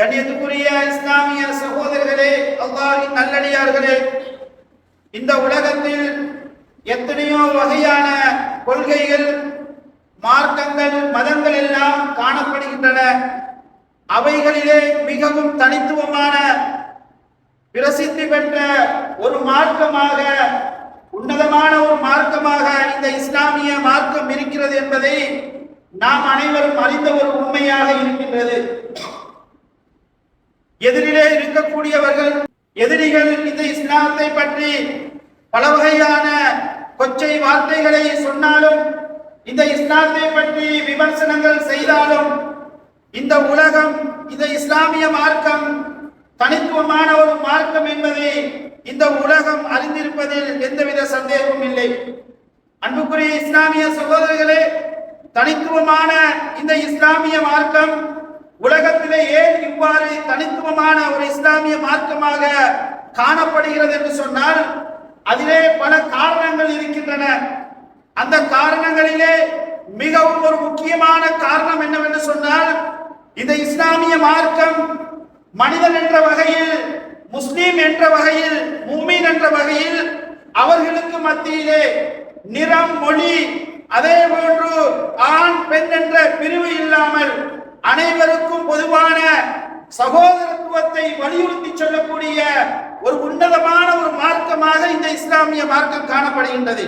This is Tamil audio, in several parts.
கண்ணியத்துக்குரிய இஸ்லாமிய சகோதரர்களே அல்லாஹின் நல்லடியார்களே இந்த உலகத்தில் எத்தனையோ வகையான கொள்கைகள் மார்க்கங்கள் மதங்கள் எல்லாம் காணப்படுகின்றன. அவைகளிலே மிகவும் தனித்துவமான பிரசித்தி பெற்ற ஒரு மார்க்கமாக உன்னதமான ஒரு மார்க்கமாக இந்த இஸ்லாமிய மார்க்கம் இருக்கிறது என்பதை நாம் அனைவரும் அறிந்த ஒரு உண்மையாக இருக்கின்றது. எதிரிலே இருக்கக்கூடியவர்கள் எதிரிகள் இந்த இஸ்லாத்தை பற்றி பல வகையான கொச்சை வார்த்தைகளை சொன்னாலும் இந்த இஸ்லாத்தை பற்றி விமர்சனங்கள் செய்தாலும் இந்த உலகம் இந்த இஸ்லாமிய மார்க்கம் தனித்துவமான ஒரு மார்க்கம் என்பதை இந்த உலகம் அறிந்திருப்பதில் எந்தவித சந்தேகமும் இல்லை. அன்புக்குரிய இஸ்லாமிய சகோதரர்களே தனித்துவமான இந்த இஸ்லாமிய மார்க்கம் உலகத்திலே ஏன் இவ்வாறு தனித்துவமான ஒரு இஸ்லாமிய மார்க்கமாக காணப்படுகிறது என்று சொன்னால் அதிலே பல காரணங்கள் இருக்கின்றன. அந்த காரணங்களிலே மிகவும் ஒரு முக்கியமான காரணம் என்னவென்று சொன்னால் இந்த இஸ்லாமிய மார்க்கம் மனிதன் என்ற வகையில் முஸ்லீம் என்ற வகையில் முமீன் என்ற வகையில் அவர்களுக்கு மத்தியிலே நிறம் மொழி அதே போன்று ஆண் பெண் என்ற பிரிவு இல்லாமல் அனைவருக்கும் பொதுவான சகோதரத்துவத்தை வலியுறுத்தி சொல்லக்கூடிய ஒரு உன்னதமான ஒரு மார்க்கமாக இந்த இஸ்லாமிய மார்க்கம் காணப்படுகின்றது.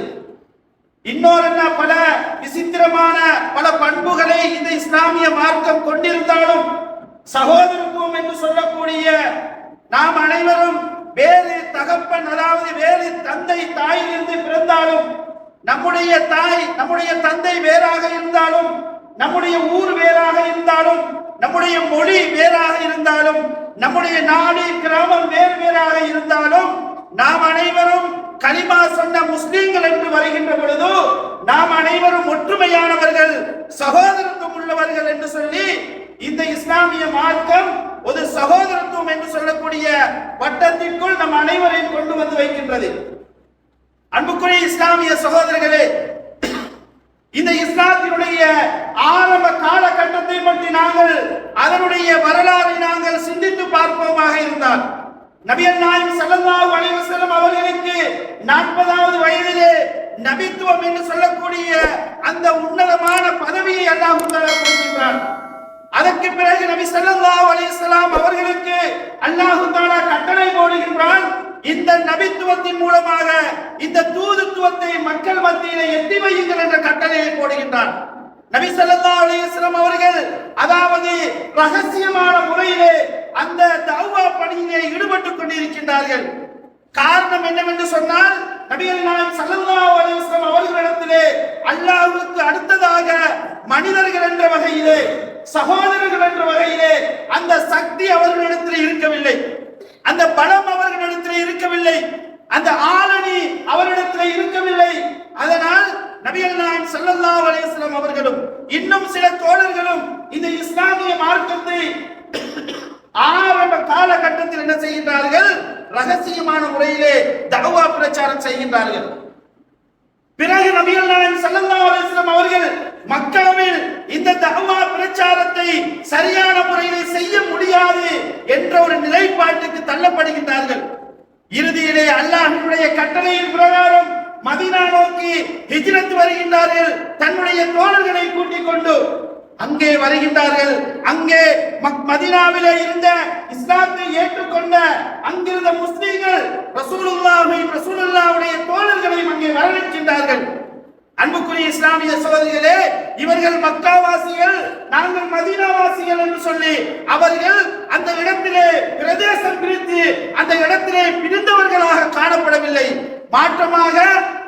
இன்னொரு என்ன பல விசித்திரமான பல பண்புகளை இந்த இஸ்லாமிய மார்க்கம் கொண்டிருந்தாலும் சகோதரத்துவம் என்று சொல்லக்கூடிய நாம் அனைவரும் வேறு தகப்பன் அதாவது வேறு தந்தை தாயிலிருந்து பிறந்தாலும் நம்முடைய தாய் நம்முடைய தந்தை வேறாக இருந்தாலும் நம்முடைய ஊர் வேறாக இருந்தாலும் நம்முடைய மொழி வேறாக இருந்தாலும் நம்முடைய நாடு கிராமம் வேறு வேறாக இருந்தாலும் நாம் அனைவரும் கலிமா சொன்ன முஸ்லீம்கள் என்று வருகின்ற பொழுது நாம் அனைவரும் ஒற்றுமையானவர்கள் சகோதரத்துவம் உள்ளவர்கள் என்று சொல்லி இந்த இஸ்லாமிய மார்க்கம் ஒரு சகோதரத்துவம் என்று சொல்லக்கூடிய வட்டத்திற்குள் நம் அனைவரையும் கொண்டு வந்து வைக்கின்றது. அன்புக்குரிய இஸ்லாமிய சகோதரர்களே இந்த இஸ்லாத்தினுடைய ஆரம்ப காலகட்டத்தை பற்றி நாங்கள் அதனுடைய வரலாறை நாங்கள் சிந்தித்து பார்ப்போமாக இருந்தால் நபியல் நாயம் ஸல்லல்லாஹு அலைஹி வஸல்லம் அவர்களுக்கு நாற்பதாவது வயதிலே நபித்துவம் என்று சொல்லக்கூடிய அந்த உன்னதமான பதவியை அல்லாஹ் கொடுக்கின்றார் அதற்கு பிறகு நபி ஸல்லல்லாஹு அலைஹி வஸல்லம் அவர்களுக்கு அல்லாஹு தாலா கட்டளை போடுகின்றான் இந்த நபித்துவத்தின் மூலமாக இந்த தூதுத்துவத்தை மக்கள் மத்தியிலே எட்டி வையுங்கள் என்ற கட்டளையை போடுகின்றான் நபி சல்லா அலிஸ்லாம் அவர்கள் அதாவது ரகசியமான முறையிலே அந்த தௌவா பணியிலே ஈடுபட்டுக் கொண்டிருக்கின்றார்கள். காரணம் என்னவென்று சொன்னால் நபிகள் நாயம் சல்லா அலிஸ்லாம் அவர்களிடத்திலே அல்லாஹுக்கு அடுத்ததாக மனிதர்கள் என்ற வகையிலே சகோதரர்கள் என்ற வகையிலே அந்த சக்தி அவர்களிடத்தில் இருக்கவில்லை. அந்த பலம் அவர்களிடத்தில் இருக்கவில்லை. அந்த ஆளணி அவரிடத்தில் இருக்கவில்லை. அதனால் நபிகள் நாயகம் ஸல்லல்லாஹு அலைஹி அவர்களும் இன்னும் சில தோழர்களும் இந்த இஸ்லாமிய மார்க்கத்தை ஆரம்ப காலகட்டத்தில் என்ன செய்கின்றார்கள்? ரகசியமான முறையிலே தகவா பிரச்சாரம் செய்கின்றார்கள். பிறகு நபிகள் நாயகம் ஸல்லல்லாஹு அலைஹி அவர்கள் மக்காவில் இந்த தகவா பிரச்சாரத்தை சரியான முறையில் செய்ய முடியாது என்ற ஒரு நிலைப்பாட்டுக்கு தள்ளப்படுகின்றார்கள். இறுதியிலே அல்லாஹினுடைய கட்டளையின் பிரகாரம் மதீனா நோக்கி ஹிஜ்ரத் வருகின்றார்கள். தன்னுடைய தோழர்களை கூட்டிக் கொண்டு அங்கே வருகின்றார்கள். அங்கே மக்- இருந்த இஸ்லாத்தை ஏற்றுக்கொண்ட அங்கிருந்த முஸ்லீம்கள் ரசூலுல்லாவை ரசூலுல்லாவுடைய தோழர்களையும் அங்கே வரவேற்கின்றார்கள். அன்புக்குரிய இஸ்லாமிய சோதரிகளே இவர்கள் மக்காவாசிகள் நாங்கள் மதீனாவாசிகள் என்று சொல்லி அவர்கள் அந்த இடத்திலே பிரதேசம் பிரித்து அந்த இடத்திலே பிரிந்தவர்களாக காணப்படவில்லை. மாற்றமாக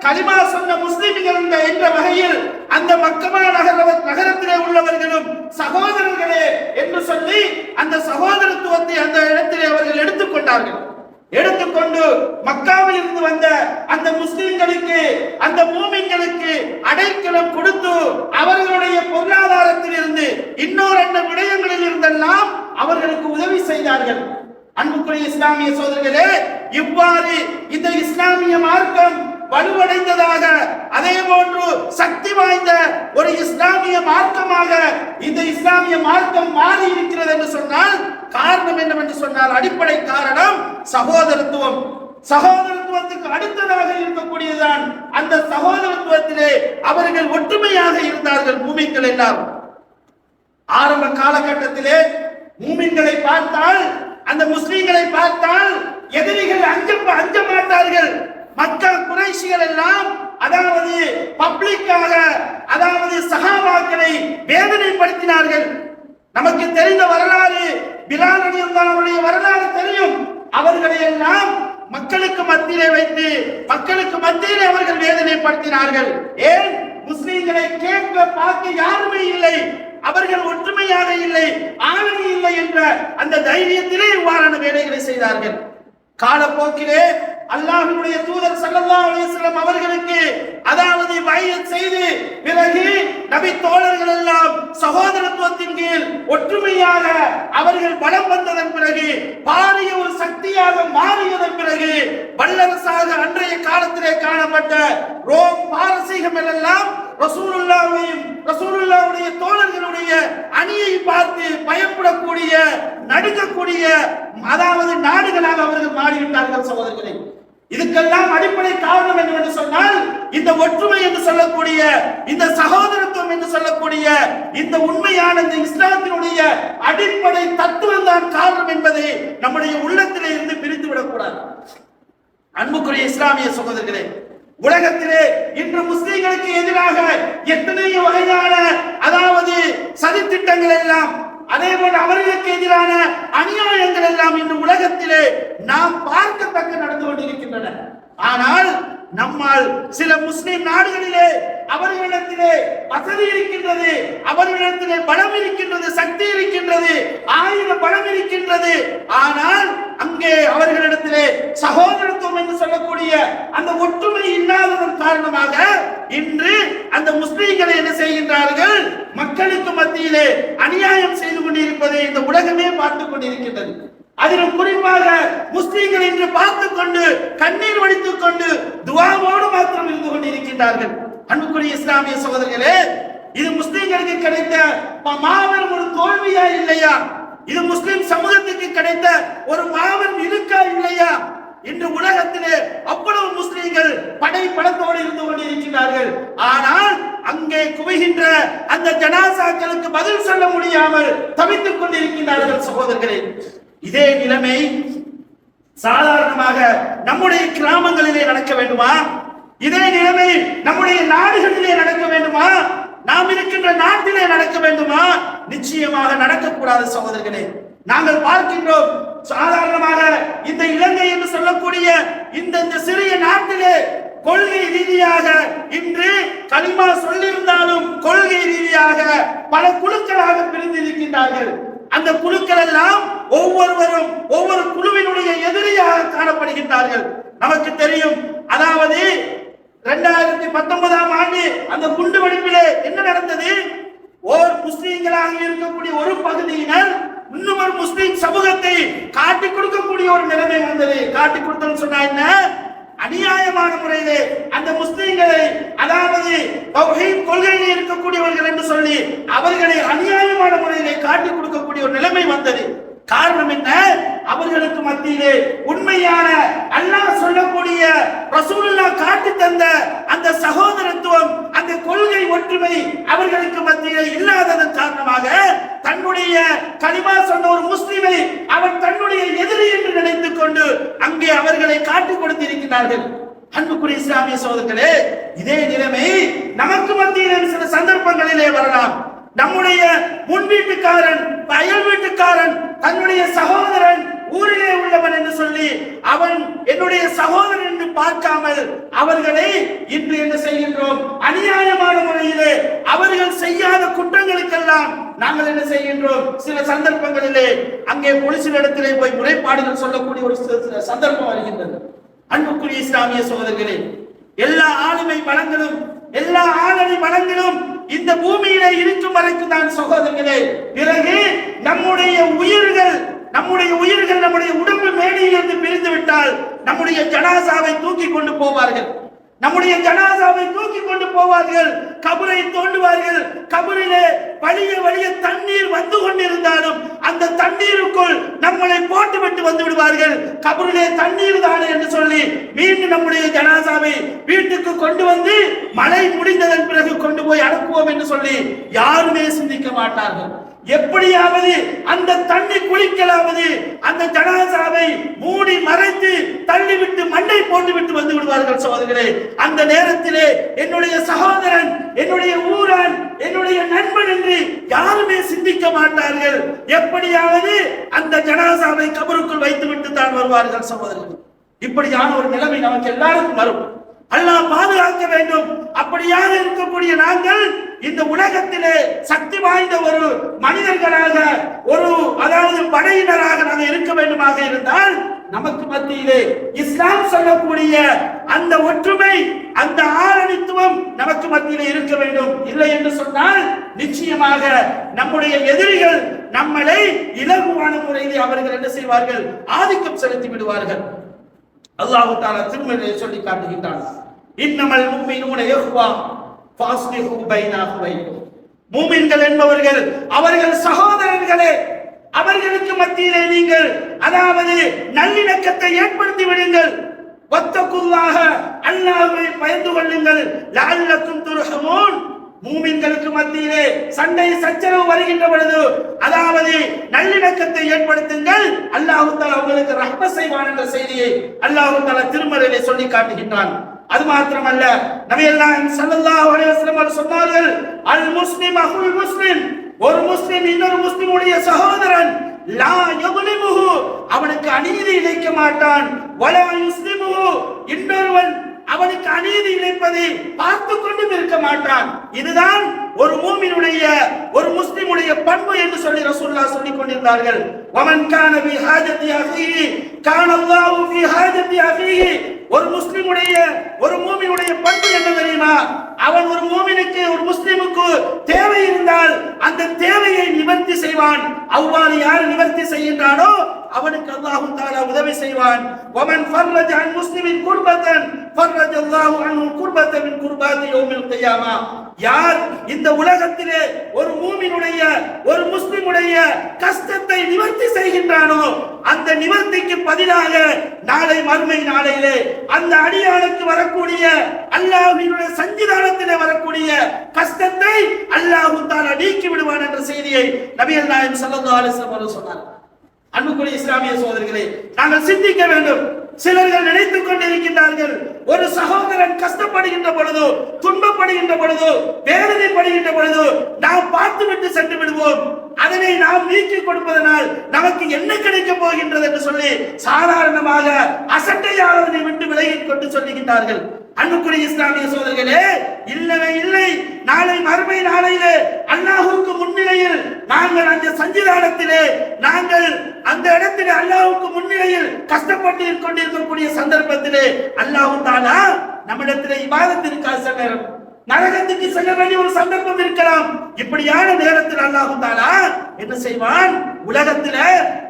கலிமா சொன்ன முஸ்லிம்கள் என்ற- வகையில் அந்த மக்கமா நகர நகரத்திலே உள்ளவர்களும் சகோதரர்களே என்று சொல்லி அந்த சகோதரத்துவத்தை அந்த இடத்திலே அவர்கள் எடுத்துக்கொண்டார்கள் எடுத்துக்கொண்டு மக்காவில் இருந்து வந்த அந்த முஸ்லிம்களுக்கு அந்த மூமின்களுக்கு அடைக்கலம் கொடுத்து அவர்களுடைய பொருளாதாரத்தில் இருந்து இன்னொரு விடயங்களில் இருந்தெல்லாம் அவர்களுக்கு உதவி செய்தார்கள். அன்புக்குரிய இஸ்லாமிய சோதர்களே இவ்வாறு இந்த இஸ்லாமிய மார்க்கம் வலுவடைந்ததாக அதே போன்று சக்தி வாய்ந்த ஒரு இஸ்லாமிய மார்க்கமாக இந்த இஸ்லாமிய மார்க்கம் மாறி இருக்கிறது என்று சொன்னால் காரணம் காரணம் என்னவென்று சொன்னால் அடிப்படை காரணம் சகோதரத்துவம். சகோதரத்துவத்துக்கு அடுத்ததாக இருக்கக்கூடியதுதான் அந்த சகோதரத்துவத்திலே அவர்கள் ஒற்றுமையாக இருந்தார்கள் பூமிக்கள் எல்லாம். ஆரம்ப காலகட்டத்திலே மூமின்களை பார்த்தால் அந்த முஸ்லீம்களை பார்த்தால் எதிரிகள் அஞ்ச அஞ்ச மாட்டார்கள் மக்கள் குறைஷிகள் எல்லாம் அதாவது பப்ளிக்காக அதாவது சகாபாக்களை வேதனைப்படுத்தினார்கள். நமக்கு தெரிந்த வரலாறு பிலால் அவருடைய வரலாறு தெரியும். அவர்களை எல்லாம் மக்களுக்கு மத்தியிலே வைத்து மக்களுக்கு மத்தியிலே அவர்கள் வேதனைப்படுத்தினார்கள். ஏன்? முஸ்லீம்களை கேட்க பார்க்க யாருமே இல்லை. அவர்கள் ஒற்றுமையாக இல்லை ஆளுமை இல்லை என்ற அந்த தைரியத்திலே இவ்வாறான வேலைகளை செய்தார்கள். காலப்போக்கிலே அல்லாஹினுடைய தூதர் ஸல்லல்லாஹு அலைஹி வஸல்லம் அவர்களுக்கு அதாவது பையத் செய்து பிறகு நபி தோழர்கள் எல்லாம் சகோதரத்துவத்தின் கீழ் ஒற்றுமையாக அவர்கள் பலம் வந்ததன் பிறகு பாரிய ஒரு சக்தியாக மாறியதன் பிறகு வல்லரசாக அன்றைய காலத்திலே காணப்பட்ட ரோம் பாரசீகம் எல்லாம் ரசூலுல்லாவையும் ரசூலுல்லாவுடைய தோழர்களுடைய அணியை பார்த்து பயப்படக்கூடிய நடுக்கக்கூடிய அதாவது நாடுகளாக அவர்கள் மாறிவிட்டார்கள் சகோதரர்களே. இதுக்கெல்லாம் அடிப்படை காரணம் என்னவென்று சொன்னால் இந்த ஒற்றுமை என்று சொல்லக்கூடிய இந்த சகோதரத்துவம் என்று சொல்லக்கூடிய இந்த உண்மையான இந்த இஸ்லாத்தினுடைய அடிப்படை தத்துவம் தான் காரணம் என்பதை நம்முடைய உள்ளத்திலே இருந்து பிரித்து விடக்கூடாது அன்புக்குரிய இஸ்லாமிய சகோதரர்களே உலகத்திலே இன்று முஸ்லிம்களுக்கு எதிராக எத்தனையோ வகையான அதாவது சதித்திட்டங்கள் எல்லாம் அதே போல அவர்களுக்கு எதிரான அநியாயங்கள் எல்லாம் இன்று உலகத்திலே நாம் பார்க்கத்தக்க நடந்து கொண்டிருக்கின்றன. ஆனால் நம்மால் சில முஸ்லிம் நாடுகளிலே அவர்களிடத்திலே வசதி இருக்கின்றது அவர்களிடத்திலே பலம் இருக்கின்றது சக்தி இருக்கின்றது ஆயுத பலம் இருக்கின்றது. ஆனால் அங்கே அவர்களிடத்திலே சகோதரத்துவம் என்று சொல்லக்கூடிய அந்த ஒற்றுமை இல்லாததன் காரணமாக இன்று அந்த முஸ்லீம்களை என்ன செய்கின்றார்கள்? மக்களுக்கு மத்தியிலே அநியாயம் செய்து கொண்டிருப்பதை இந்த உலகமே பார்த்துக் கொண்டிருக்கின்றது. அதிலும் குறிப்பாக முஸ்லீம்கள் இன்று பார்த்துக் கொண்டு கண்ணீர் வடித்துக் கொண்டு துவாவோடு மாத்திரம் இருந்து கொண்டிருக்கின்றார்கள். அன்புக்குரிய இஸ்லாமிய சகோதரர்களே இது முஸ்லீம்களுக்கு கிடைத்த மாபெரும் ஒரு தோல்வியா இல்லையா? இது முஸ்லிம் சமூகத்துக்கு கிடைத்த ஒரு மாபெரும் இருக்கா இல்லையா? இன்று உலகத்திலே அவ்வளவு முஸ்லீம்கள் படை பலத்தோடு இருந்து கொண்டிருக்கிறார்கள் ஆனால் அங்கே குவிகின்ற அந்த ஜனாசாக்களுக்கு பதில் சொல்ல முடியாமல் தவித்துக் கொண்டிருக்கிறார்கள் சகோதரர்களே. இதே நிலைமை சாதாரணமாக நம்முடைய கிராமங்களிலே நடக்க வேண்டுமா? இதே நிலைமை நம்முடைய நாடுகளிலே நடக்க வேண்டுமா? நாம் இருக்கின்ற நாட்டிலே நடக்க வேண்டுமா? நிச்சயமாக நடக்கக்கூடாது சகோதரர்களே. நாங்கள் பார்க்கின்றோம் சாதாரணமாக இந்த இலங்கை என்று சொல்லக்கூடிய இந்த சிறிய நாட்டிலே கொள்கை ரீதியாக இன்று களிமா சொல்லியிருந்தால் கொள்கை ரீதியாக பல குழுக்களாக பிரிந்து இருக்கின்றார்கள் அந்த குழுக்கள் எல்லாம் ஒவ்வொருவரும் ஒவ்வொரு குழுவினுடைய எதிரியாக காணப்படுகின்றார்கள். நமக்கு தெரியும் அதாவது இரண்டாயிரத்தி பத்தொன்பதாம் ஆண்டு அந்த குண்டு வெடிப்பிலே என்ன நடந்தது? ஓர் முஸ்லீம்களாக இருக்கக்கூடிய ஒரு பகுதியினர் இன்னும் ஒரு முஸ்லீம் சமூகத்தை காட்டி கொடுக்கக்கூடிய ஒரு நிலைமை வந்தது. காட்டி கொடுத்தோம்னு சொன்னா என்ன? அநியாயமான முறையிலே அந்த முஸ்லிம்களை அதாவது கொள்கையில் இருக்கக்கூடியவர்கள் என்று சொல்லி அவர்களை அநியாயமான முறையிலே காட்டி கொடுக்கக்கூடிய ஒரு நிலைமை வந்தது. காரணம் என்ன? அவர்களுக்கு மத்தியிலே உண்மையான அல்லாஹ் சொல்லக்கூடிய ரசூலுல்லா காட்டி தந்த அந்த சகோதரத்துவம் அந்த கொள்கை ஒற்றுமை அவர்களுக்கு மத்தியிலே இல்லாததன் காரணமாக தன்னுடைய களிமா சொன்ன ஒரு முஸ்லிமை அவன் தன்னுடைய எதிரி என்று நினைத்துக் கொண்டு அங்கே அவர்களை காட்டிக் கொடுத்திருக்கிறார்கள். அன்புக்குரிய இஸ்லாமிய சோதர்களே இதே நிலைமை நமக்கு மத்தியில் சில சந்தர்ப்பங்களிலே வரலாம். நம்முடைய முன் வீட்டுக்காரன் அயல் வீட்டுக்காரன் தன்னுடைய சகோதரன் ஊரிலே உள்ளவன் என்று சொல்லி அவன் என்னுடைய சகோதரன் என்று பார்க்காமல் அவர்களை இன்று என்ன செய்கின்றோம்? அநியாயமான முறையிலே அவர்கள் செய்யாத குற்றங்களுக்கெல்லாம் நாங்கள் என்ன செய்கின்றோம்? சில சந்தர்ப்பங்களிலே அங்கே போலீசிடத்திலே போய் முறைப்பாடுகள் சொல்லக்கூடிய ஒரு சில- சந்தர்ப்பம் வருகின்றது. அன்புக்குரிய இஸ்லாமிய சோதர்களே எல்லா ஆளுமை வளங்களும் எல்லா ஆளுமை வளங்களும் இந்த பூமியிலே இருக்கும் வரைக்கும் தான் சகோதரர்களே பிறகு நம்முடைய உயிர்கள் நம்முடைய உயிர்கள் நம்முடைய உடம்பு மேடையிலிருந்து பிரிந்து விட்டால் நம்முடைய ஜனாசாவை தூக்கி கொண்டு போவார்கள். நம்முடைய ஜனாசாவை தூக்கி கொண்டு போவார்கள். கபரை தோண்டுவார்கள். கபரிலே வழிய வழிய தண்ணீர் வந்து கொண்டிருந்தாலும் அந்த தண்ணீருக்குள் நம்மளை போட்டு விட்டு வந்து விடுவார்கள். கபரிலே தண்ணீர் தானே என்று சொல்லி மீண்டும் நம்முடைய ஜனாசாவை வீட்டுக்கு கொண்டு வந்து மழை முடிந்ததன் பிறகு கொண்டு போய் அடக்குவோம் என்று சொல்லி யாருமே சிந்திக்க மாட்டார்கள். எப்படியாவது அந்த தண்ணி குளிக்கலாவது அந்த ஜனாசாவை மூடி மறைத்து தள்ளிவிட்டு மண்ணை போட்டுவிட்டு வந்து விடுவார்கள் சகோதரர்களே. அந்த நேரத்திலே என்னுடைய சகோதரன் என்னுடைய ஊரன் என்னுடைய நண்பன் என்று யாருமே சிந்திக்க மாட்டார்கள். எப்படியாவது அந்த ஜனாசாவை கபருக்குள் வைத்துவிட்டு தான் வருவார்கள் சகோதரர்கள். இப்படியான ஒரு நிலைமை நமக்கு எல்லாருக்கும் வரும். அல்லாஹ் பாதுகாக்க வேண்டும். அப்படியாக இருக்கக்கூடிய நாங்கள் இந்த உலகத்திலே சக்தி வாய்ந்த ஒரு மனிதர்களாக ஒரு அதாவது படையினராக நாங்கள் இருக்க வேண்டுமாக இருந்தால் நமக்கு மத்தியிலே இஸ்லாம் சொல்லக்கூடிய அந்த ஒற்றுமை அந்த ஆரணித்துவம் நமக்கு மத்தியிலே இருக்க வேண்டும். இல்லை என்று சொன்னால் நிச்சயமாக நம்முடைய எதிரிகள் நம்மளை இலகுவான முறையிலே அவர்கள் என்ன செய்வார்கள்? ஆதிக்கம் செலுத்தி விடுவார்கள். அல்லாஹு தாலா திருமலையை சொல்லி காட்டுகின்றான். இன்னமல் முஃமினூன இஹ்வா ஃபாஸ்லிஹு பைன அஹ்வைக்கும் மூமின்கள் என்பவர்கள் அவர்கள் சகோதரர்களே அவர்களுக்கு மத்தியிலே நீங்கள் அதாவது நல்லிணக்கத்தை ஏற்படுத்தி விடுங்கள். வத்தக்குள்ளாக அல்லாஹ்வை பயந்து கொள்ளுங்கள். லஅல்லக்கும் துர்ஹமூன். மூமின்களுக்கு மத்தியிலே சண்டை சச்சரவு வருகின்ற பொழுது அதாவது நல்லிணக்கத்தை ஏற்படுத்துங்கள். அல்லாஹு தாலா உங்களுக்கு ரஹ்ம செய்வான் என்ற செய்தியை அல்லாஹு தாலா திருமறையிலே சொல்லி காட்டுகின்றான். அது மாத்திரமல்ல நபி எல்லாம் ஸல்லல்லாஹு அலைஹி வஸல்லம் சொன்னார்கள் அல் முஸ்லிம் அஹுல் முஸ்லிம் ஒரு முஸ்லிம் இன்னொரு முஸ்லிமுடைய சகோதரன் லா யுக்லிமுஹு அவனுக்கு அநீதி இழைக்க மாட்டான் வலா யுஸ்லிமுஹு இன்னொருவன் அவனுக்கு அநீதி இழைப்பதை பார்த்து கொண்டும் இருக்க மாட்டான். இதுதான் ஒரு மூமினுடைய ஒரு முஸ்லிமுடைய பண்பு என்று சொல்லி ரசூல்லா சொல்லி கொண்டிருந்தார்கள். வமன் கான பி ஹாஜத்தி அஃபீஹி கான அல்லாஹு ஃபி ஹாஜத்தி அஃபீஹி ஒரு முஸ்லிமுடைய ஒரு மூமியுடைய பண்பு என்ன தெரியுமா? அவன் ஒரு மூமினுக்கு ஒரு முஸ்லிமுக்கு தேவை இருந்தால் அந்த தேவையை நிவர்த்தி செய்வான். அவ்வாறு யார் நிவர்த்தி செய்கின்றானோ அவனுக்கு அல்லாஹு தாலா உதவி செய்வான். ஒமன் ஃபர்ரஜ அன் முஸ்லிமின் குர்பத்தன் ஃபர்ரஜ அல்லாஹு அன்ஹு குர்பத்தன் மின் குர்பாத்தி யௌமில் கியாமா யார் இந்த உலகத்திலே ஒரு மூமினுடைய ஒரு முஸ்லிமுடைய கஷ்டத்தை நிவர்த்தி செய்கின்றானோ அந்த நிவர்த்திக்கு பதிலாக நாளை மறுமை நாளையிலே அந்த அடியாளுக்கு வரக்கூடிய அல்லாஹ்வினுடைய சஞ்சிதானத்திலே வரக்கூடிய கஷ்டத்தை அல்லாஹு தாலா நீக்கி விடுவான் என்ற செய்தியை நபிகள் நாயகம் சல்லா அலிஸ்லாம் சொன்னார் அன்புக்குரிய இஸ்லாமிய சோதரிகளை நாங்கள் சிந்திக்க வேண்டும். சிலர்கள் நினைத்துக் கொண்டிருக்கின்றார்கள். ஒரு சகோதரன் கஷ்டப்படுகின்ற பொழுதோ துன்பப்படுகின்ற பொழுதோ வேதனைப்படுகின்ற பொழுதோ நாம் பார்த்து விட்டு சென்று விடுவோம். அதனை நாம் நீக்கி கொடுப்பதனால் நமக்கு என்ன கிடைக்க போகின்றது என்று சொல்லி சாதாரணமாக அசட்டையாக விட்டு விலகிக் கொண்டு சொல்லுகின்றார்கள். அன்புக்குரிய இஸ்லாமிய சோதர்களே இல்லவே இல்லை. நாளை மறுமை நாளையிலே அல்லாஹுக்கு முன்னிலையில் நாங்கள் அந்த சஞ்சிதானத்திலே நாங்கள் அந்த இடத்திலே அல்லாஹுக்கு முன்னிலையில் கஷ்டப்பட்டு கொண்டிருக்கக்கூடிய சந்தர்ப்பத்திலே அல்லாஹு தாலா நம்மிடத்திலே இவாதத்திற்காக சில நேரம். நரகத்துக்கு செல்ல வேண்டிய ஒரு சந்தர்ப்பம் இருக்கலாம். இப்படியான நேரத்தில் அல்லாஹு தாலா என்ன செய்வான்? உலகத்தில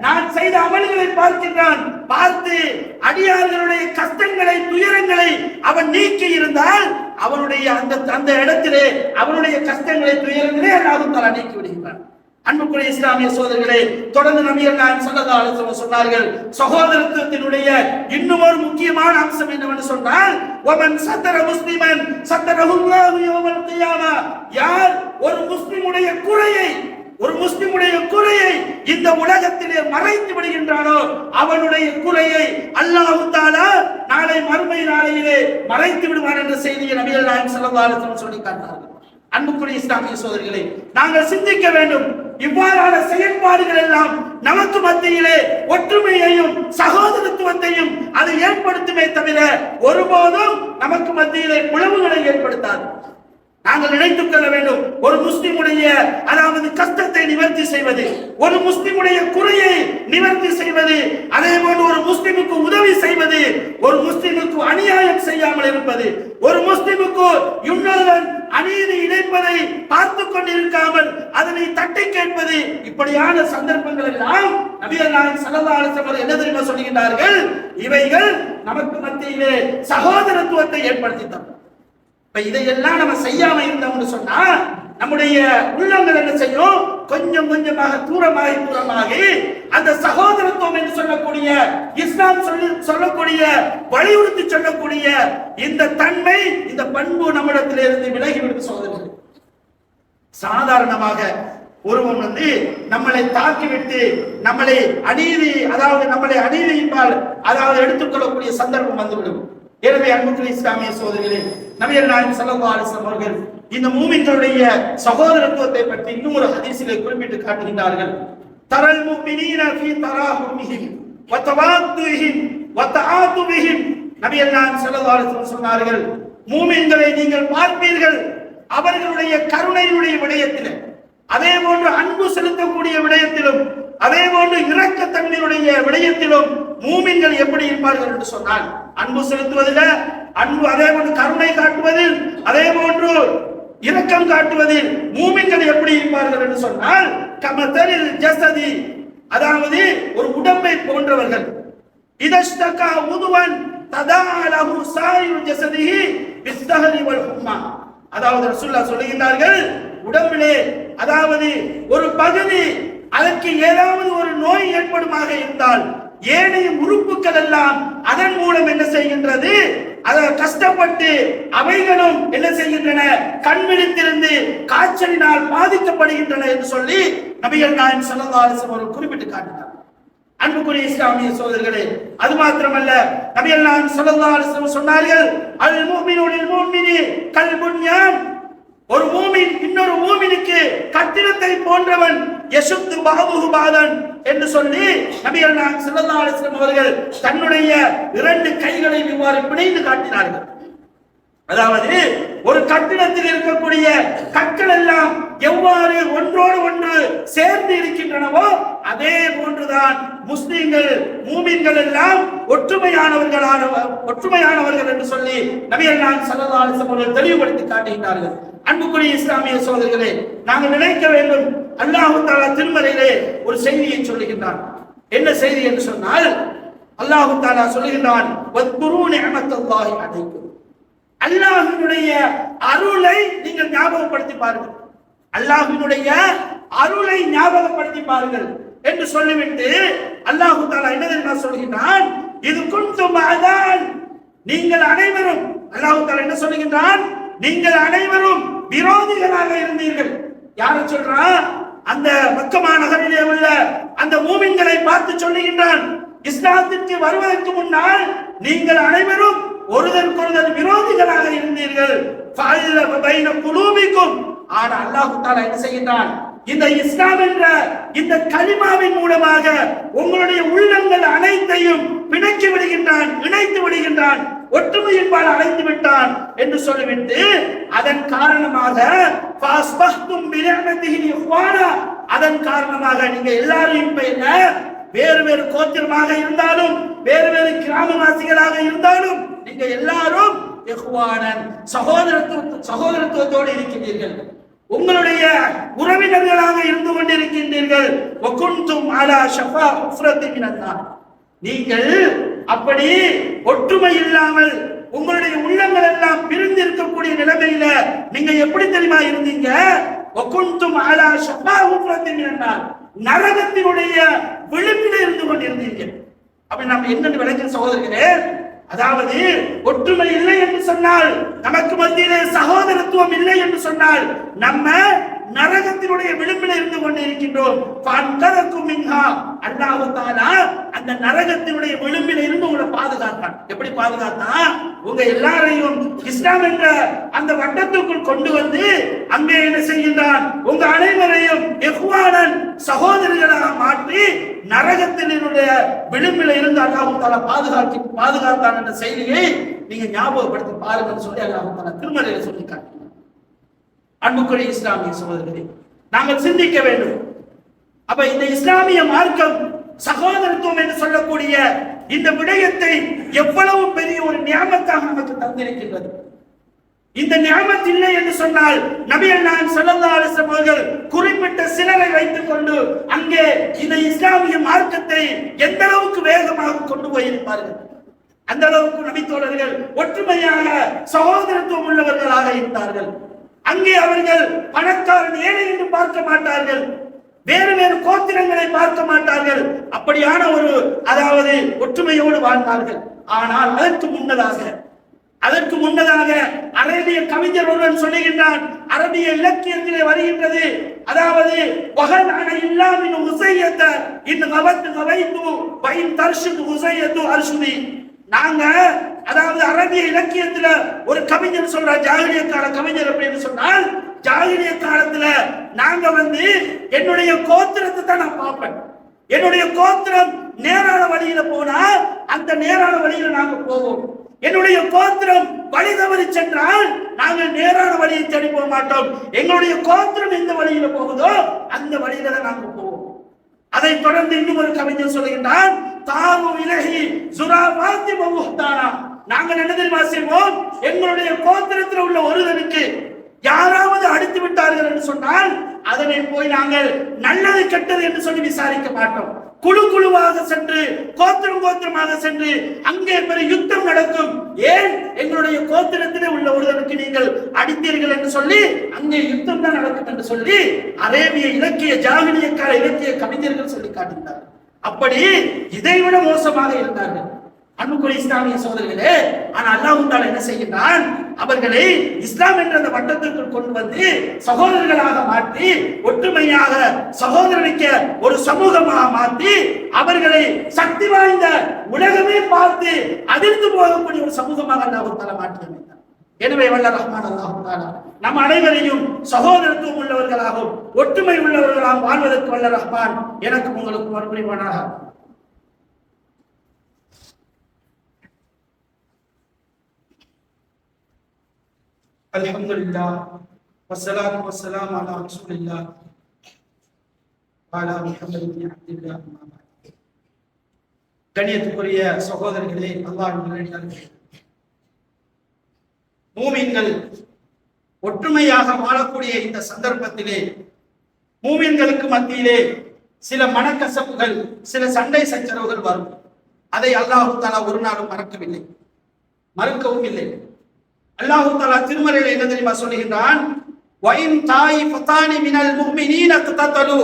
நான் செய்த அமல்களை பார்க்கின்றான். பார்த்து அடியார்களுடைய கஷ்டங்களை அவன் நீக்கி இருந்தால் அவனுடைய அந்த அந்த இடத்திலே அவனுடைய கஷ்டங்களை துயரங்களே அல்லாஹு தலா நீக்கி விடுகிறான். அன்புக்குரிய இஸ்லாமிய சோதரர்களே தொடர்ந்து நபிகள் நாயகம் ஸல்லல்லாஹு சொன்னார்கள் சகோதரத்துவத்தினுடைய இன்னும் ஒரு முக்கியமான அம்சம் என்னவென்று சொன்னால் ஒமன் சத்தர முஸ்லிமன் சத்தர யௌமல் யார்? ஒரு முஸ்லிமுடைய குறையை ஒரு முஸ்லிமுடைய குறையை இந்த உலகத்திலே மறைத்து விடுகின்றானோ அவனுடைய குறையை அல்லாஹு தாலா நாளை மறுமை நாளையிலே மறைத்து விடுவான் என்ற செய்தியை நபிகள் நாயகம் சொல்லி காட்டினார்கள். அன்புக்குரிய இஸ்லாமிய சோதரிகளை நாங்கள் சிந்திக்க வேண்டும். இவ்வாறான செயல்பாடுகள் எல்லாம் நமக்கு மத்தியிலே ஒற்றுமையையும் சகோதரத்துவத்தையும் அது ஏற்படுத்துமே தவிர ஒருபோதும் நமக்கு மத்தியிலே குழம்புகளை ஏற்படுத்தாது. நாங்கள் நினைத்துக் கொள்ள வேண்டும். ஒரு முஸ்லிமுடைய அதாவது கஷ்டத்தை நிவர்த்தி செய்வது ஒரு முஸ்லிமுடைய குறையை நிவர்த்தி செய்வது அதே போன்று ஒரு முஸ்லிமுக்கு உதவி செய்வது ஒரு முஸ்லிமுக்கு அநியாயம் செய்யாமல் இருப்பது ஒரு முஸ்லிமுக்கு இன்னொருவன் அநீதி இணைப்பதை பார்த்து கொண்டிருக்காமல் அதனை தட்டி கேட்பது இப்படியான சந்தர்ப்பங்கள் எல்லாம் நபிகள் நாயகம் என்ன தெரியுமா சொல்லுகின்றார்கள் இவைகள் நமக்கு மத்தியிலே சகோதரத்துவத்தை ஏற்படுத்தி தரும். இப்ப இதையெல்லாம் நம்ம செய்யாம இருந்தோம்னு சொன்னா நம்முடைய உள்ளங்கள் என்ன செய்யும்? கொஞ்சம் கொஞ்சமாக தூரமாகி தூரமாகி அந்த சகோதரத்துவம் என்று சொல்லக்கூடிய இஸ்லாம் சொல்லி சொல்லக்கூடிய வலியுறுத்தி சொல்லக்கூடிய இந்த தன்மை இந்த பண்பு நம்மிடத்திலிருந்து விலகிவிடும் சகோதரர்கள். சாதாரணமாக ஒருவன் வந்து நம்மளை தாக்கிவிட்டு நம்மளை அநீதி அதாவது நம்மளை அநீதியின்பால் அதாவது எடுத்துக்கொள்ளக்கூடிய சந்தர்ப்பம் வந்துவிடும். எனவே அன்புக்குரிய இஸ்லாமிய சோதரிகளே நபியர் நாயகம் சல்லா அலைஹி அவர்கள் இந்த மூமின்களுடைய சகோதரத்துவத்தை பற்றி இன்னும் ஒரு ஹதீசிலே குறிப்பிட்டு காட்டுகின்றார்கள். தரல் முஃமினீன ஃபீ தராஹுமிஹிம் வ தவாத்துஹிம் வ தஆதுபிஹிம் நபியர் நாயகம் ஸல்லல்லாஹு அலைஹி சொன்னார்கள் மூமின்களை நீங்கள் பார்ப்பீர்கள் அவர்களுடைய கருணையினுடைய விடயத்தில் அதே போன்று அன்பு செலுத்தக்கூடிய விடயத்திலும் அதே போன்று இரக்கத்தன்மையுடைய விடயத்திலும் மூமின்கள் எப்படி இருப்பார்கள்? என்று சொன்னால் அன்பு செலுத்துவதில் அன்பு அதே போன்று கருணை காட்டுவதில் அதே போன்று இரக்கம் காட்டுவதில் மூமின்கள் எப்படி இருப்பார்கள் என்று சொன்னால் கமத்தரில் ஜசதி அதாவது ஒரு உடம்பை போன்றவர்கள். இதஷ்டகா உதுவன் ததாலஹு சாயிரு ஜசதிஹி பிஸ்தஹரி வல் ஹும்மா. அதாவது ரசூலுல்லாஹ் சொல்லுகின்றார்கள் உடம்பிலே அதாவது ஒரு பகுதி அதற்கு ஏதாவது ஒரு நோய் ஏற்படுமாக இருந்தால் ஏனைய உறுப்புகள் எல்லாம் அதன் மூலம் என்ன செய்கின்றது? அதை கஷ்டப்பட்டு அவைகளும் என்ன செய்கின்றன? கண் விழித்திருந்து காய்ச்சலினால் பாதிக்கப்படுகின்றன என்று சொல்லி நபிகள் நாயன் ஸல்லல்லாஹு அவர்கள் குறிப்பிட்டு காட்டினார். அன்புக்குரிய இஸ்லாமிய சோதர்களே அது மாத்திரமல்ல நபிகள் நாயகம் ஸல்லல்லாஹு அலைஹி வஸல்லம் சொன்னார்கள் அல் முஃமினு லில் முஃமினி கல் புன்யான் ஒரு மூமின் இன்னொரு மூமினுக்கு கட்டிடத்தை போன்றவன் யசுத்து பாபுகு பாதன் என்று சொல்லி நபிகள் நாயகம் ஸல்லல்லாஹு அவர்கள் தன்னுடைய இரண்டு கைகளை இவ்வாறு பிணைந்து காட்டினார்கள். அதாவது ஒரு கட்டிடத்தில் இருக்கக்கூடிய கற்கள் எல்லாம் எவ்வாறு ஒன்றோடு ஒன்று சேர்ந்து இருக்கின்றனவோ அதே போன்றுதான் முஸ்லிம்கள் மூமின்கள் எல்லாம் ஒற்றுமையானவர்களான ஒற்றுமையானவர்கள் என்று சொல்லி நபியல் நான் சல்லல்லாஹு அவர்கள் தெளிவுபடுத்தி காட்டுகின்றார்கள். அன்புக்குரிய இஸ்லாமிய சோதரிகளே நாங்கள் நினைக்க வேண்டும் அல்லாஹு தாலா திருமலையிலே ஒரு செய்தியை சொல்லுகின்றான். என்ன செய்தி என்று சொன்னால் அல்லாஹு தாலா சொல்லுகின்றான் அழைக்கும் அல்லாஹினுடைய அருளை நீங்கள் ஞாபகப்படுத்தி பாருங்கள். அல்லாஹினுடைய அருளை ஞாபகப்படுத்தி பாருங்கள் என்று சொல்லிவிட்டு அல்லாஹு தாலா என்ன தெரியுமா சொல்கின்றான் இது குண்டும் அதான். நீங்கள் அனைவரும் அல்லாஹு தாலா என்ன சொல்லுகின்றான்? நீங்கள் அனைவரும் விரோதிகளாக இருந்தீர்கள். யாரை சொல்றான் அந்த மக்கமா நகரிலே உள்ள அந்த மூமின்களை பார்த்து சொல்லுகின்றான் இஸ்லாத்திற்கு வருவதற்கு முன்னால் நீங்கள் அனைவரும் ஒருதற்கொருதர் விரோதிகளாக இருந்தீர்கள். ஃபஅல்லஃப பைன குலூபிக்கும். ஆனா அல்லாஹ் தஆலா என்ன செய்கின்றான்? இந்த இஸ்லாம் என்ற இந்த கலிமாவின் மூலமாக உங்களுடைய உள்ளங்கள் அனைத்தையும் பிணைக்கி விடுகின்றான் இணைத்து விடுகின்றான். ஒற்றுமையின்பால் அடைந்து விட்டான் என்று சொல்லிவிட்டு அதன் காரணமாக அதன் காரணமாக நீங்க எல்லாரும் இப்ப என்ன வேறு வேறு கோத்திரமாக இருந்தாலும் வேறு வேறு கிராமவாசிகளாக இருந்தாலும் நீங்க எல்லாரும் சகோதரத்துவ சகோதரத்துவத்தோடு இருக்கின்றீர்கள். உங்களுடைய உறவினர்களாக இருந்து கொண்டிருக்கின்றீர்கள். வகுந்தும் நீங்கள் அப்படி ஒற்றுமை இல்லாமல் உங்களுடைய உள்ளங்கள் எல்லாம் பிரிந்து இருக்கக்கூடிய நிலைமையில நீங்க எப்படி தெரியுமா இருந்தீங்க? வகுந்தும் ஆலா சப்பா உஃப்ரத்தின் நரகத்தினுடைய விளிம்பில் இருந்து கொண்டிருந்தீங்க. அப்படி நம்ம என்னன்னு விளக்கம் சகோதரர்களே அதாவது ஒற்றுமை இல்லை என்று சொன்னால் நமக்கு மத்தியிலே சகோதரத்துவம் இல்லை என்று சொன்னால் நம்ம நரகத்தினுடைய விளிம்பில் இருந்து கொண்டு இருக்கின்றோம் அந்த நரகத்தினுடைய விளிம்பில் இருந்து உங்களை பாதுகாத்தான் எப்படி பாதுகாத்தான் உங்க எல்லாரையும் இஸ்லாம் என்ற அந்த வட்டத்துக்குள் கொண்டு வந்து அங்கே என்ன செய்கின்றான்? உங்க அனைவரையும் இஹ்வானன் சகோதரிகளாக மாற்றி நரகத்தினுடைய விளிம்பில் இருந்து அல்லாஹ் தஆலா பாதுகாக்கி பாதுகாத்தான் என்ற செய்தியை நீங்க ஞாபகப்படுத்தி பாருங்கன்னு சொல்லி அல்லாஹ் தஆலா திருமலையில சொல்லி அன்புக்குரிய இஸ்லாமிய சகோதரர்களே நாங்கள் சிந்திக்க வேண்டும். அப்ப இந்த இஸ்லாமிய மார்க்கம் சகோதரத்துவம் என்று சொல்லக்கூடிய இந்த விடயத்தை எவ்வளவு பெரிய ஒரு நியாமத்தாக நமக்கு தந்திருக்கின்றது. இந்த ஞாபகம் இல்லை என்று சொன்னால் நபிகள் நான் ஸல்லல்லாஹு அவர்கள் குறிப்பிட்ட சிலரை வைத்துக் கொண்டு அங்கே இந்த இஸ்லாமிய மார்க்கத்தை எந்த அளவுக்கு வேகமாக கொண்டு போயிருப்பார்கள்? அந்த அளவுக்கு நபி தோழர்கள் ஒற்றுமையாக சகோதரத்துவம் உள்ளவர்களாக இருந்தார்கள். அங்கே அவர்கள் பணக்காரன் ஏழை என்று பார்க்க மாட்டார்கள். வேறு வேறு கோத்திரங்களை பார்க்க மாட்டார்கள். அப்படியான ஒரு அதாவது ஒற்றுமையோடு வாழ்ந்தார்கள். ஆனால் அதற்கு முன்னதாக அதற்கு முன்னதாக அரேபிய கவிஞர் ஒருவன் சொல்லுகின்றான் அரபிய இலக்கியத்திலே வருகின்றது. அதாவது வகதான இல்லாமின் உசையத்த இன்னும் அவத்து வைத்து பைன் தர்ஷுக்கு உசையத்து அர்ஷுதி. நாங்க அதாவது அரபிய இலக்கியத்துல ஒரு கவிஞர் சொல்ற ஜாகிரிய கால கவிஞர் அப்படின்னு சொன்னால் ஜாகிரிய காலத்துல நாங்க வந்து என்னுடைய கோத்திரத்தை தான் நான் பார்ப்பேன். என்னுடைய கோத்திரம் நேரான வழியில போனா அந்த நேரான வழியில நாங்க போவோம். என்னுடைய கோத்திரம் வழி தவறி சென்றால் நாங்கள் நேரான வழியை தேடி போக மாட்டோம். எங்களுடைய கோத்திரம் எந்த வழியில போகுதோ அந்த வழியில தான் நாங்க போவோம். அதை தொடர்ந்து இன்னும் ஒரு கவிஞர் சொல்லுகின்றான் தாவு விலகி சுரா வாத்தி நாங்கள் என்ன தெரியுமா செய்வோம்? எங்களுடைய கோத்திரத்தில் உள்ள ஒருவனுக்கு யாராவது அடித்து விட்டார்கள் என்று சொன்னால் அதனை போய் நாங்கள் நல்லது கெட்டது என்று சொல்லி விசாரிக்க மாட்டோம். குழு குழுவாக சென்று கோத்திரம் கோத்திரமாக சென்று அங்கே பெரு யுத்தம் நடக்கும். ஏன்? எங்களுடைய கோத்திரத்திலே உள்ள ஒருவனுக்கு நீங்கள் அடித்தீர்கள் என்று சொல்லி அங்கே யுத்தம் தான் நடக்கும் என்று சொல்லி அரேபிய இலக்கிய ஜாகிரியக்கார இலக்கிய கவிஞர்கள் சொல்லி காட்டினார் அப்படி இதைவிட மோசமாக இருந்தார்கள். அன்புக்குரிய இஸ்லாமிய சோதரிகளே ஆனால் அல்லாஹ் என்ன செய்கின்றான்? அவர்களை இஸ்லாம் என்ற அந்த வட்டத்திற்குள் கொண்டு வந்து சகோதரர்களாக மாற்றி ஒற்றுமையாக சகோதரமிக்க ஒரு சமூகமாக மாற்றி அவர்களை சக்தி வாய்ந்த உலகமே பார்த்து அதிர்ந்து போகக்கூடிய ஒரு சமூகமாக அல்லாஹால தாலா மாற்றி எனவே வல்ல ரஹ்மான் அல்லாஹ் நம் அனைவரையும் சகோதரத்துவம் உள்ளவர்களாகவும் ஒற்றுமை உள்ளவர்களாகவும் வாழ்வதற்கு வல்ல ரஹ்மான் எனக்கு உங்களுக்கு மறுபடிவானாக الحمد لله والصلاة والسلام على رسول الله وعلى محمد بن عبد الله أما بعد. கண்ணியத்துக்குரிய சகோதரர்களே அல்லாஹ் நல்லடியார்களே மூமின்கள் ஒற்றுமையாக வாழக்கூடிய இந்த சந்தர்ப்பத்திலே மூமின்களுக்கு மத்தியிலே சில மனக்கசப்புகள் சில சண்டை சச்சரவுகள் வரும் அதை அல்லாஹு தாலா ஒரு நாளும் மறக்கவில்லை மறுக்கவும் இல்லை அல்லாஹு தாலா திருமறையில் என்ன தெரியுமா சொல்லுகின்றான்? வைன் தாய் பத்தானி மினல் முஹ்மினீன தத்தலு.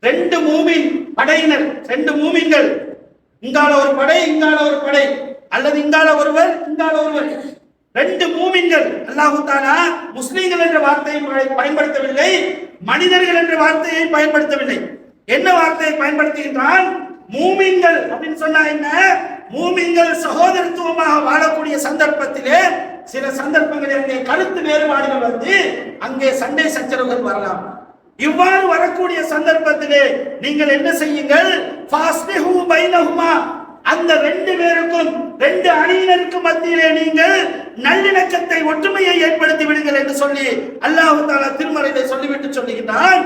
ரெண்டு மூமின் படையினர் ரெண்டு மூமின்கள். இங்கால ஒரு படை இங்கால ஒரு படை. அல்லது இங்கால ஒருவர் இங்கால ஒருவர். ரெண்டு மூமின்கள். அல்லாஹு தாலா முஸ்லீம்கள் என்ற வார்த்தையை பயன்படுத்தவில்லை மனிதர்கள் என்ற வார்த்தையை பயன்படுத்தவில்லை. என்ன வார்த்தையை பயன்படுத்துகின்றான்? மூமின்கள் அப்படின்னு சொன்னா என்ன? மூமிங்கள் சகோதரத்துவமாக வாழக்கூடிய சந்தர்ப்பத்திலே சில சந்தர்ப்பங்களில் அங்கே கருத்து வேறுபாடுகள் வந்து அங்கே சண்டை சச்சரவுகள் வரலாம். இவ்வாறு வரக்கூடிய சந்தர்ப்பத்திலே நீங்கள் என்ன செய்யுங்கள்? ஃபாஸ்லிஹு பைனஹுமா. அந்த ரெண்டு பேருக்கும் ரெண்டு அணியினருக்கும் மத்தியிலே நீங்கள் நல்லிணக்கத்தை ஒற்றுமையை ஏற்படுத்தி விடுங்கள் என்று சொல்லி அல்லாஹு தாலா திருமறையிலே சொல்லிவிட்டு சொல்லுகிறான்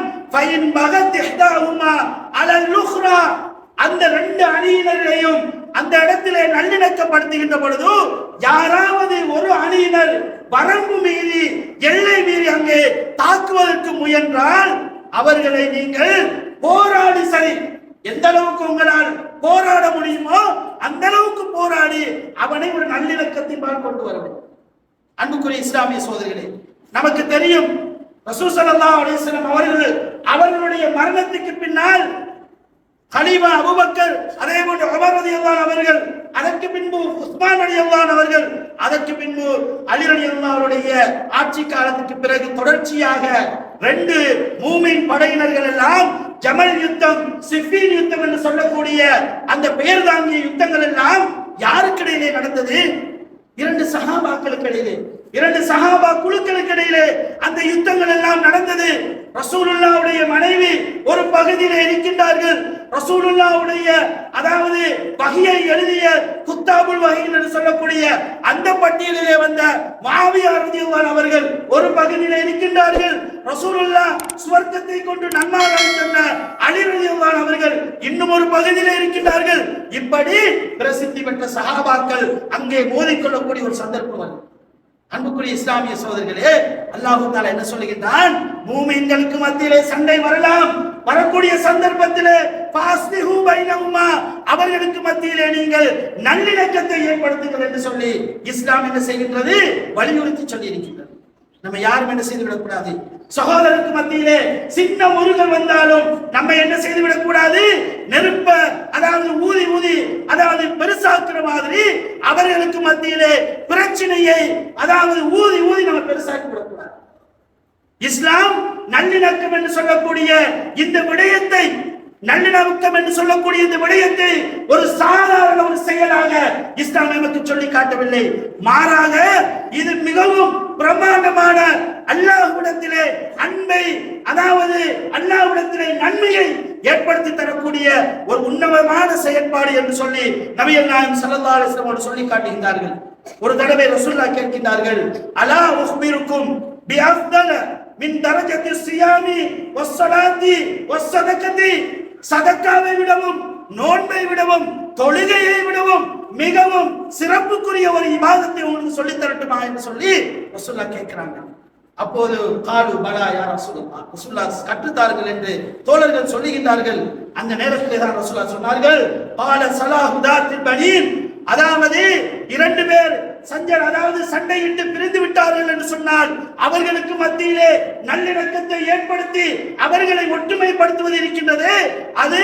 அந்த ரெண்டு அணியினரையும் அந்த இடத்திலே நல்லிணக்கப்படுத்துகின்ற பொழுது யாராவது ஒரு அணியினர் வரம்பு மீறி எல்லை மீறி அங்கே தாக்குவதற்கு முயன்றால் அவர்களை நீங்கள் போராடி சரி. எந்த அளவுக்கு உங்களால் போராட முடியுமோ அந்த அளவுக்கு போராடி அவனை ஒரு நல்லிணக்கத்தின் கொண்டு வர வேண்டும் அன்புக்குரிய இஸ்லாமிய சோதரிகளே நமக்கு தெரியும் ரசூல் ஸல்லல்லாஹு அவர்கள் அவர்களுடைய மரணத்துக்கு பின்னால் ஹலீமா அபுபக்கர் அதே போன்று உமர் ரலியல்லாஹு அவர்கள் அதற்கு பின்பு உஸ்மான் ரலியல்லாஹு அவர்கள் அதற்கு பின்பு அலி அலி அவருடைய ஆட்சி காலத்துக்கு பிறகு தொடர்ச்சியாக ரெண்டு மூமின் படையினர்கள் எல்லாம் ஜமல் யுத்தம் சிஃபின் யுத்தம் என்று சொல்லக்கூடிய அந்த பெயர் தாங்கிய யுத்தங்கள் எல்லாம் யாருக்கிடையிலே நடந்தது? இரண்டு சகாபாக்களுக்கு இடையிலே. இரண்டு சகாபா குழுக்களுக்கு இடையிலே அந்த யுத்தங்கள் எல்லாம் நடந்தது. ரசூலுல்லாவுடைய மனைவி ஒரு பகுதியிலே இருக்கின்றார்கள். ரசூலுல்லாவுடைய அதாவது வகையை எழுதிய குத்தாபுல் வகையில் என்று சொல்லக்கூடிய அந்த பட்டியலிலே வந்த மாவியார் அவர்கள் ஒரு பகுதியிலே இருக்கின்றார்கள். ரசூலுல்லா சுவர்க்கத்தை கொண்டு நன்மாக சொன்ன அலி அவர்கள் இன்னும் ஒரு பகுதியிலே இருக்கின்றார்கள். இப்படி பிரசித்தி பெற்ற சகாபாக்கள் அங்கே மோதிக்கொள்ளக்கூடிய ஒரு சந்தர்ப்பம் அன்புக்குரிய இஸ்லாமிய சோதர்களே அல்லாஹு தாலா என்ன சொல்லுகின்றான்? மூமின்களுக்கு மத்தியிலே சண்டை வரலாம். வரக்கூடிய சந்தர்ப்பத்திலே பாஸ்திஹு பைனஹுமா அவர்களுக்கு மத்தியிலே நீங்கள் நல்லிணக்கத்தை ஏற்படுத்துங்கள் என்று சொல்லி இஸ்லாம் என்ன செய்கின்றது? வலியுறுத்தி சொல்லி இருக்கின்றது நம்ம யாரும் என்ன செய்து விடக்கூடாது? சகோதரருக்கு மத்தியிலே சின்ன முருகன் வந்தாலும் நம்ம என்ன செய்து விடக்கூடாது நெருப்ப அதாவது ஊதி ஊதி அதாவது பெருசாக்குற மாதிரி அவர்களுக்கு மத்தியிலே பிரச்சனையை அதாவது ஊதி ஊதி நம்ம பெருசாக்கி விடக்கூடாது இஸ்லாம் நல்லிணக்கம் என்று சொல்லக்கூடிய இந்த விடயத்தை நல்லிணக்கம் என்று சொல்லக்கூடிய இந்த விடயத்தை ஒரு சாதாரண ஒரு செயலாக இஸ்லாம் சொல்லி காட்டவில்லை. மாறாக இது மிகவும் பிரமாண்டமான அல்லாஹ்விடத்திலே அன்பை அதாவது அல்லாஹ்விடத்திலே நன்மையை ஏற்படுத்தி தரக்கூடிய ஒரு உன்னதமான செயற்பாடு என்று சொல்லி நபியல் நாயம் ஸல்லல்லாஹு அலைஹி சொல்லி காட்டுகின்றார்கள். ஒரு தடவை ரசூல்லா கேட்கின்றார்கள் அலா உஹ்பிருக்கும் பி அஃதல மின் தரஜத்தி சியாமி வஸ்ஸலாத்தி வஸ்ஸதகத்தி சதக்காவை விடவும் நோன்பை விடவும் தொழுகையை விடவும் மிகவும் சிறப்புக்குரிய ஒரு இபாதத்தை உங்களுக்கு சொல்லி தரட்டுமா என்று சொல்லி ரசுல்லா கேட்கிறாங்க. அப்போது காலு பலா யார் ரசூலுல்லா ரசூல்லா கற்றுத்தார்கள் என்று தோழர்கள் சொல்லுகின்றார்கள். அந்த நேரத்திலே தான் ரசூல்லா சொன்னார்கள் பால சலாஹுதா பனீன். அதாவது இரண்டு பேர் சஞ்சர் அதாவது சண்டையிட்டு பிரிந்து விட்டார்கள் என்று சொன்னால் அவர்களுக்கு மத்தியிலே நல்லிணக்கத்தை ஏற்படுத்தி அவர்களை ஒற்றுமைப்படுத்துவது இருக்கின்றது. அது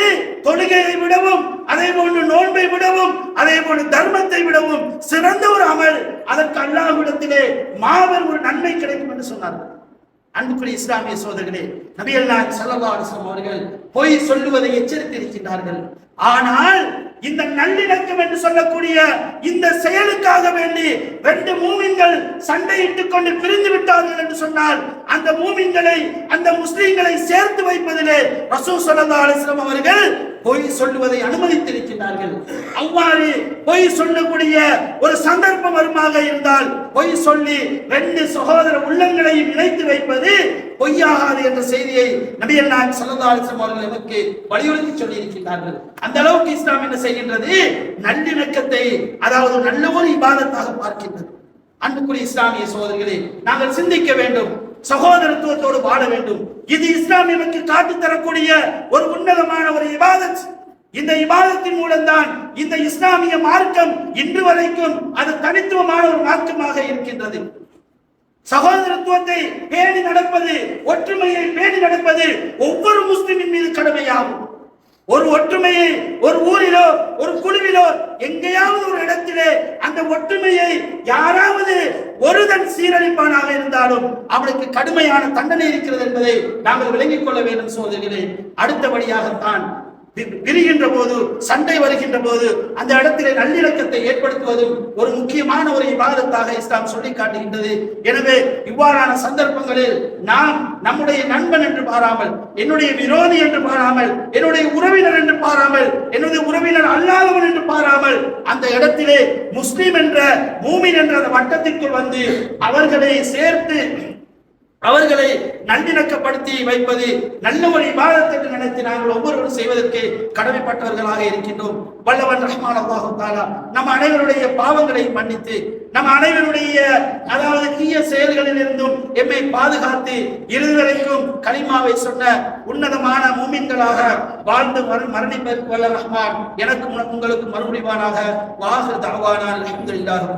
தொழுகையை விடவும் அதே போன்று நோன்பை விடவும் அதே போன்று தர்மத்தை விடவும் சிறந்த ஒரு அமல். அதற்கு அல்லாஹ்விடத்திலே மாபெரும் ஒரு நன்மை கிடைக்கும் என்று சொன்னார்கள். அன்புக்குரிய இஸ்லாமிய சோதர்களே நபிகள் நாயகம் ஸல்லல்லாஹு அவர்கள் பொய் சொல்லுவதை எச்சரித்திருக்கின்றார்கள். ஆனால் இந்த நல்லிணக்கம் என்று சொல்லக்கூடிய இந்த செயலுக்காக வேண்டி ரெண்டு மூமின்கள் சண்டையிட்டுக் கொண்டு பிரிந்து விட்டார்கள் என்று சொன்னால் அந்த மூமின்களை அந்த முஸ்லிம்களை சேர்த்து வைப்பதிலே ரசூ சொல்லா அலைஹி அவர்கள் பொய் சொல்லுவதை அனுமதித்திருக்கின்றார்கள். அவ்வாறு பொய் சொல்லக்கூடிய ஒரு சந்தர்ப்பம் வருமாக இருந்தால் பொய் சொல்லி ரெண்டு சகோதர உள்ளங்களையும் இணைத்து வைப்பது பொய்யாகாது என்ற செய்தியை நபிகள் நாயகம் ஸல்லல்லாஹு அவர்கள் நமக்கு வலியுறுத்தி சொல்லியிருக்கின்றார்கள். அந்த அளவுக்கு இஸ்லாம் என்ன செய்கின்றது? நல்லிணக்கத்தை அதாவது நல்ல ஒரு இபாதத்தாக பார்க்கின்றது. அன்புக்குரிய இஸ்லாமிய சோதரிகளை நாங்கள் சிந்திக்க வேண்டும். சகோதரத்துவத்தோடு வாழ வேண்டும். இது இஸ்லாம் நமக்கு காட்டி தரக்கூடிய ஒரு உன்னதமான ஒரு இபாதத். இந்த இபாதத்தின் மூலம்தான் இந்த இஸ்லாமிய மார்க்கம் இன்று வரைக்கும் அது தனித்துவமான ஒரு மார்க்கமாக இருக்கின்றது. சகோதரத்துவத்தை பேணி நடப்பது ஒற்றுமையை பேணி நடப்பது ஒவ்வொரு முஸ்லிமின் மீது கடமையாகும். ஒரு ஒற்றுமையை ஒரு ஊரிலோ ஒரு குழுவிலோ எங்கேயாவது ஒரு இடத்திலே அந்த ஒற்றுமையை யாராவது ஒருதன் சீரழிப்பானாக இருந்தாலும் அவனுக்கு கடுமையான தண்டனை இருக்கிறது என்பதை நாங்கள் விளங்கிக் கொள்ள வேண்டும் சோதரிகளே அடுத்தபடியாகத்தான் பிரிகின்ற விரிகின்ற போது சண்டை வருகின்ற போது அந்த இடத்திலே நல்லிணக்கத்தை ஏற்படுத்துவதும் ஒரு முக்கியமான ஒரு இபாதத்தாக இஸ்லாம் சொல்லி காட்டுகின்றது. எனவே இவ்வாறான சந்தர்ப்பங்களில் நாம் நம்முடைய நண்பன் என்று பாராமல் என்னுடைய விரோதி என்று பாராமல் என்னுடைய உறவினர் என்று பாராமல் என்னுடைய உறவினர் அல்லாதவன் என்று பாராமல் அந்த இடத்திலே முஸ்லிம் என்ற மூமின் என்ற அந்த வட்டத்திற்குள் வந்து அவர்களை சேர்த்து அவர்களை நல்லிணக்கப்படுத்தி வைப்பது நல்ல ஒரு இபாதத் நினைத்து நாங்கள் ஒவ்வொருவரும் செய்வதற்கு கடமைப்பட்டவர்களாக இருக்கின்றோம். வல்லவன் ரஹ்மான் அல்லாஹு தாலா நம் அனைவருடைய பாவங்களை மன்னித்து நம் அனைவருடைய அதாவது தீய செயல்களில் இருந்தும் எம்மை பாதுகாத்து இறுதி கலிமாவை சொன்ன உன்னதமான மூமின்களாக வாழ்ந்து மர- மரணிப்பதற்கு வல்ல ரஹ்மான் எனக்கும் உங்களுக்கு மறுபடிவானாக வாசு தவானா அல்ஹம்துலில்லாஹ்.